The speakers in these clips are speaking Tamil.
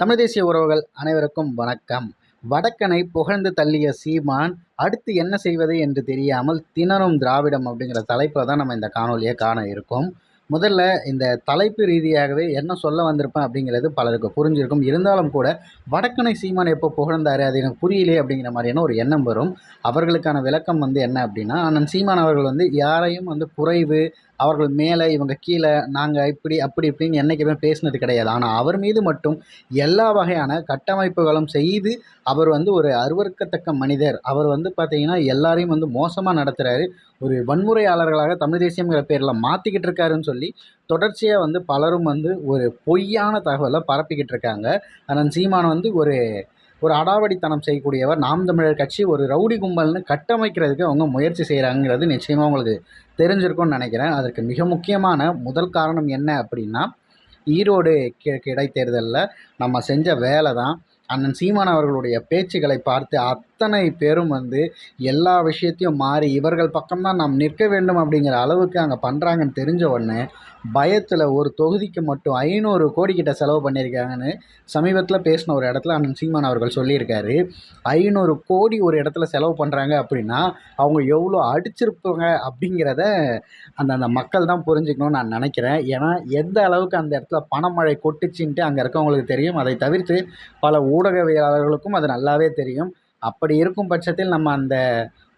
தமிழ் தேசிய உறவுகள் அனைவருக்கும் வணக்கம். வடக்கனை புகழ்ந்து தள்ளிய சீமான் அடுத்து என்ன செய்வது என்று தெரியாமல் திணறும் திராவிடம் அப்படிங்கிற தலைப்பில் தான் நம்ம இந்த காணொலியை காண இருக்கோம். முதல்ல இந்த தலைப்பு ரீதியாகவே என்ன சொல்ல வந்திருப்பேன் அப்படிங்கிறது பலருக்கு புரிஞ்சிருக்கும். இருந்தாலும் கூட வடக்கனை சீமான் எப்போ புகழ்ந்தார் அது எனக்கு புரியலையே அப்படிங்கிற மாதிரியான ஒரு எண்ணம் வரும். அவர்களுக்கான விளக்கம் வந்து என்ன அப்படின்னா அண்ணன் சீமான் அவர்கள் வந்து யாரையும் வந்து குறைவு அவர்கள் மேலே இவங்க கீழே நாங்கள் இப்படி அப்படி இப்படின்னு என்றைக்குமே பேசினது கிடையாது. ஆனால் அவர் மீது மட்டும் எல்லா வகையான கட்டமைப்புகளும் செய்து அவர் வந்து ஒரு அருவருக்கத்தக்க மனிதர். அவர் வந்து பார்த்திங்கன்னா எல்லாரையும் வந்து மோசமாக நடத்துகிறாரு ஒரு வன்முறையாளர்களாக தமிழ் தேசியங்கிற பேரில் மாற்றிக்கிட்டு இருக்காருன்னு சொல்லி தொடர்ச்சியாக வந்து பலரும் வந்து ஒரு பொய்யான தகவலை பரப்பிக்கிட்டு இருக்காங்க. ஆனால் சீமான் வந்து ஒரு ஒரு அடாவடித்தனம் செய்யக்கூடியவர். நாம் தமிழர் கட்சி ஒரு ரவுடி கும்பல்னு கட்டமைக்கிறதுக்கு அவங்க முயற்சி செய்கிறாங்கிறது நிச்சயமாக உங்களுக்கு தெரிஞ்சிருக்கும்னு நினைக்கிறேன். அதற்கு மிக முக்கியமான முதல் காரணம் என்ன அப்படின்னா ஈரோடு கிழக்கு இடைத்தேர்தலில் நம்ம செஞ்ச வேலை தான் அண்ணன் சீமான் அவர்களுடைய பேச்சுகளை பார்த்து அத்தனை பேரும் வந்து எல்லா விஷயத்தையும் மாறி இவர்கள் பக்கம்தான் நாம் நிற்க வேண்டும் அப்படிங்கிற அளவுக்கு அங்கே பண்ணுறாங்கன்னு தெரிஞ்ச உடனே பயத்தில் ஒரு தொகுதிக்கு மட்டும் ஐநூறு கோடிக்கிட்ட செலவு பண்ணியிருக்காங்கன்னு சமீபத்தில் பேசின ஒரு இடத்துல அண்ணன் சீமான் அவர்கள் சொல்லியிருக்காரு. ஐநூறு கோடி ஒரு இடத்துல செலவு பண்ணுறாங்க அப்படின்னா அவங்க எவ்வளோ அடிச்சிருப்பாங்க அப்படிங்கிறத அந்த அந்த மக்கள் தான் புரிஞ்சுக்கணும்னு நான் நினைக்கிறேன். ஏன்னா எந்த அளவுக்கு அந்த இடத்துல பணமழை கொட்டுச்சின்ட்டு அங்கே இருக்கவங்களுக்கு தெரியும். அதை தவிர்த்து பல ஊடகவியலாளர்களுக்கும் அது நல்லாவே தெரியும். அப்படி இருக்கும் பட்சத்தில் நம்ம அந்த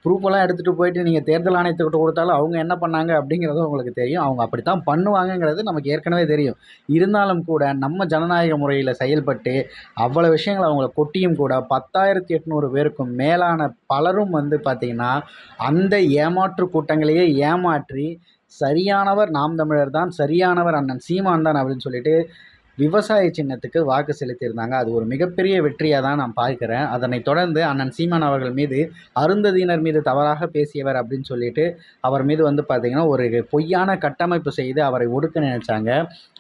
ப்ரூஃபெல்லாம் எடுத்துகிட்டு போயிட்டு நீங்கள் தேர்தல் ஆணையத்துக்கிட்ட கொடுத்தாலும் அவங்க என்ன பண்ணாங்க அப்படிங்கிறதும் உங்களுக்கு தெரியும். அவங்க அப்படித்தான் பண்ணுவாங்கங்கிறது நமக்கு ஏற்கனவே தெரியும். இருந்தாலும் கூட நம்ம ஜனநாயக முறையில் செயல்பட்டு அவ்வளோ விஷயங்கள் அவங்கள கொட்டியும் கூட பத்தாயிரத்தி எட்நூறு பேருக்கும் மேலான பலரும் வந்து பார்த்திங்கன்னா அந்த ஏமாற்று கூட்டங்களையே ஏமாற்றி சரியானவர் நாம் தமிழர் தான் சரியானவர் அண்ணன் சீமான் தான் அப்படின்னு சொல்லிட்டு விவசாய சின்னத்துக்கு வாக்கு செலுத்தியிருந்தாங்க. அது ஒரு மிகப்பெரிய வெற்றியாக தான் நான் பார்க்குறேன். அதனைத் தொடர்ந்து அண்ணன் சீமான் அவர்கள் மீது அருந்ததியினர் மீது தவறாக பேசியவர் அப்படின்னு சொல்லிட்டு அவர் மீது வந்து பார்த்திங்கன்னா ஒரு பொய்யான கட்டமைப்பு செய்து அவரை ஒடுக்க நினைச்சாங்க.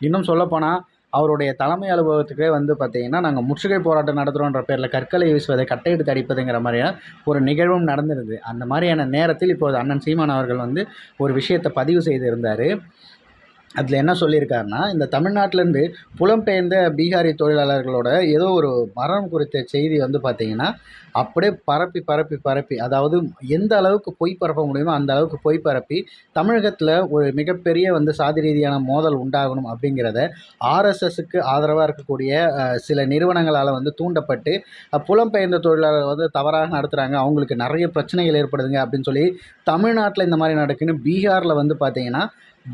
இன்னும் சொல்லப்போனால் அவருடைய தலைமை அலுவலகத்துக்கே வந்து பார்த்திங்கன்னா நாங்கள் முற்றுகை போராட்டம் நடத்துகிறோன்ற பேரில் கற்களை வீசுவதை கட்டையெடுத்து அடிப்பதுங்கிற மாதிரியான ஒரு நிகழ்வும் நடந்திருது அந்த மாதிரியான நேரத்தில் இப்போது அண்ணன் சீமான் அவர்கள் வந்து ஒரு விஷயத்தை பதிவு செய்திருந்தார். அதில் என்ன சொல்லியிருக்காருன்னா இந்த தமிழ்நாட்டிலேருந்து புலம்பெயர்ந்த பீகாரி தொழிலாளர்களோட ஏதோ ஒரு மரணம் குறித்த செய்தி வந்து பார்த்திங்கன்னா அப்படியே பரப்பி பரப்பி பரப்பி அதாவது எந்த அளவுக்கு பொய் பரப்ப முடியுமோ அந்த அளவுக்கு பொய் பரப்பி தமிழகத்தில் ஒரு மிகப்பெரிய வந்து சாதி ரீதியான மோதல் உண்டாகணும் அப்படிங்கிறத ஆர்எஸ்எஸ்க்கு ஆதரவாக இருக்கக்கூடிய சில நிறுவனங்களால் வந்து தூண்டப்பட்டு புலம்பெயர்ந்த தொழிலாளர்கள் வந்து தவறாக நடத்துகிறாங்க அவங்களுக்கு நிறைய பிரச்சனைகள் ஏற்படுதுங்க அப்படின்னு சொல்லி தமிழ்நாட்டில் இந்த மாதிரி நடக்குன்னு பீகாரில் வந்து பார்த்திங்கன்னா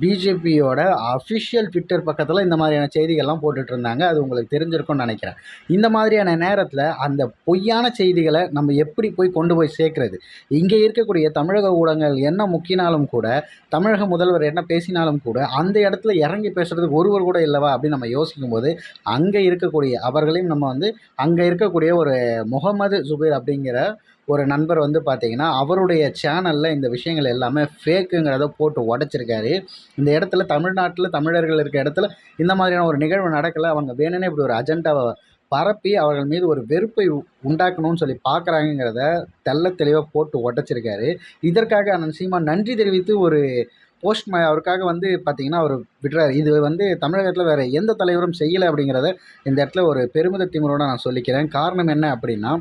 பிஜேபியோட அஃபிஷியல் ட்விட்டர் பக்கத்தில் இந்த மாதிரியான செய்திகள்லாம் போட்டுட்டு இருந்தாங்க. அது உங்களுக்கு தெரிஞ்சிருக்கும்னு நினைக்கிறேன். இந்த மாதிரியான நேரத்தில் அந்த பொய்யான செய்திகளை நம்ம எப்படி போய் கொண்டு போய் சேர்க்குறது? இங்கே இருக்கக்கூடிய தமிழக ஊடகங்கள் என்ன முக்கினாலும் கூட தமிழக முதல்வர் என்ன பேசினாலும் கூட அந்த இடத்துல இறங்கி பேசுகிறதுக்கு ஒருவர் கூட இல்லவா அப்படின்னு நம்ம யோசிக்கும் போது அங்கே இருக்கக்கூடிய அவர்களையும் நம்ம வந்து அங்கே இருக்கக்கூடிய ஒரு முகமது சுபீர் அப்படிங்கிற ஒரு நண்பர் வந்து பார்த்திங்கன்னா அவருடைய சேனலில் இந்த விஷயங்கள் எல்லாமே ஃபேக்குங்கிறத போட்டு உடச்சிருக்காரு. இந்த இடத்துல தமிழ்நாட்டில் தமிழர்கள் இருக்க இடத்துல இந்த மாதிரியான ஒரு நிகழ்வு நடக்கலை. அவங்க வேணும்னே இப்படி ஒரு அஜெண்டாவை பரப்பி அவர்கள் மீது ஒரு வெறுப்பை உண்டாக்கணும்னு சொல்லி பார்க்குறாங்கிறத தெல்ல தெளிவாக போட்டு உடச்சிருக்காரு. இதற்காக அண்ணன் சீமா நன்றி தெரிவித்து ஒரு போஸ்ட் அவருக்காக வந்து பார்த்திங்கன்னா அவர் விடுறாரு. இது வந்து தமிழகத்தில் வேறு எந்த தலைவரும் செய்யலை அப்படிங்கிறத இந்த இடத்துல ஒரு பெருமித திமிரோட நான் சொல்லிக்கிறேன். காரணம் என்ன அப்படின்னா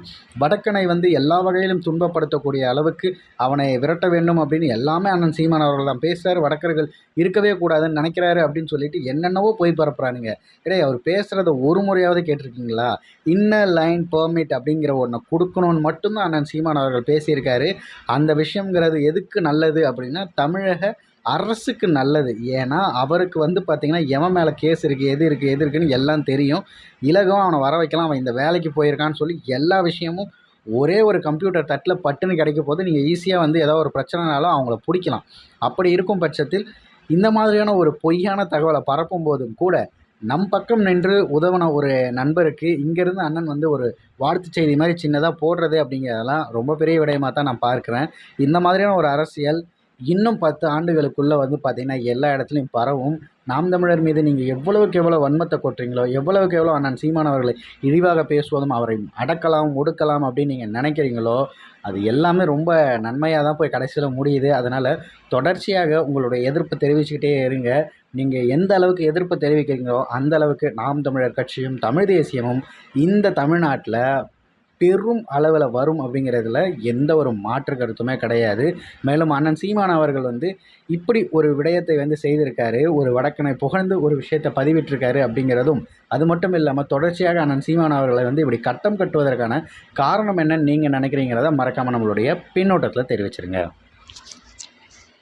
வடக்கனை வந்து எல்லா வகையிலும் துன்பப்படுத்தக்கூடிய அளவுக்கு அவனை விரட்ட வேண்டும் அப்படின்னு எல்லாமே அண்ணன் சீமான் அவர்கள் தான் பேசுகிறார் வடக்கர்கள் இருக்கவே கூடாதுன்னு நினைக்கிறாரு அப்படின்னு சொல்லிட்டு என்னென்னவோ போய் பரப்புறானுங்க. இடையே அவர் பேசுகிறத ஒரு முறையாவது கேட்டிருக்கீங்களா? இன்னர் லைன் பெர்மிட் அப்படிங்கிற ஒன்றை கொடுக்கணும்னு மட்டும்தான் அண்ணன் சீமான் அவர்கள் பேசியிருக்காரு. அந்த விஷயங்கிறது எதுக்கு நல்லது அப்படின்னா தமிழக அரசுக்கு நல்லது. ஏன்னா அவருக்கு வந்து பார்த்திங்கன்னா எவன் மேலே கேஸ் இருக்குது எது இருக்குது எது இருக்குதுன்னு எல்லாம் தெரியும். இலகம் அவனை வர வைக்கலாம் அவன் இந்த வேலைக்கு போயிருக்கான்னு சொல்லி எல்லா விஷயமும் ஒரே ஒரு கம்ப்யூட்டர் தட்டில் பட்டுன்னு கிடைக்க போது நீங்கள் ஈஸியாக வந்து ஏதோ ஒரு பிரச்சனைனாலும் அவங்கள பிடிக்கலாம். அப்படி இருக்கும் பட்சத்தில் இந்த மாதிரியான ஒரு பொய்யான தகவலை பரப்பும் போதும் கூட நம் பக்கம் நின்று உதவின ஒரு நண்பருக்கு இங்கேருந்து அண்ணன் வந்து ஒரு வாழ்த்து செய்தி மாதிரி சின்னதாக போடுறது அப்படிங்கிறதெல்லாம் ரொம்ப பெரிய விடயமாக தான் நான் பார்க்குறேன். இந்த மாதிரியான ஒரு அரசியல் இன்னும் பத்து ஆண்டுகளுக்குள்ளே வந்து பார்த்திங்கன்னா எல்லா இடத்துலையும் பரவும். நாம் தமிழர் மீது நீங்கள் எவ்வளவுக்கு எவ்வளோ வன்மத்தை கொட்டுறீங்களோ எவ்வளவுக்கு எவ்வளோ அண்ணன் சீமான் அவர்களை இழிவாக பேசுவதும் அவரை அடக்கலாம் ஒடுக்கலாம் அப்படின்னு நீங்கள் நினைக்கிறீங்களோ அது எல்லாமே ரொம்ப நன்மையாக தான் போய் கடைசியில் முடியுது. அதனால் தொடர்ச்சியாக உங்களுடைய எதிர்ப்பு தெரிவிச்சுக்கிட்டே இருங்க. நீங்கள் எந்த அளவுக்கு எதிர்ப்பு தெரிவிக்கிறீங்களோ அந்த அளவுக்கு நாம் தமிழர் கட்சியும் தமிழ் தேசியமும் இந்த தமிழ்நாட்டில் பெரும் அளவில் வரும் அப்படிங்கிறதுல எந்த ஒரு மாற்று கருத்துமே கிடையாது. மேலும் அண்ணன் சீமான் அவர்கள் வந்து இப்படி ஒரு விடயத்தை வந்து செய்திருக்காரு ஒரு வடக்கனை புகழ்ந்து ஒரு விஷயத்தை பதிவிட்டிருக்காரு அப்படிங்கிறதும் அது மட்டும் இல்லாமல் தொடர்ச்சியாக அண்ணன் சீமான் அவர்களை வந்து இப்படி கட்டம் கட்டுவதற்கான காரணம் என்னன்னு நீங்கள் நினைக்கிறீங்கிறத மறக்காமல் நம்மளுடைய பின்னோட்டத்தில் தெரிவிச்சிருங்க.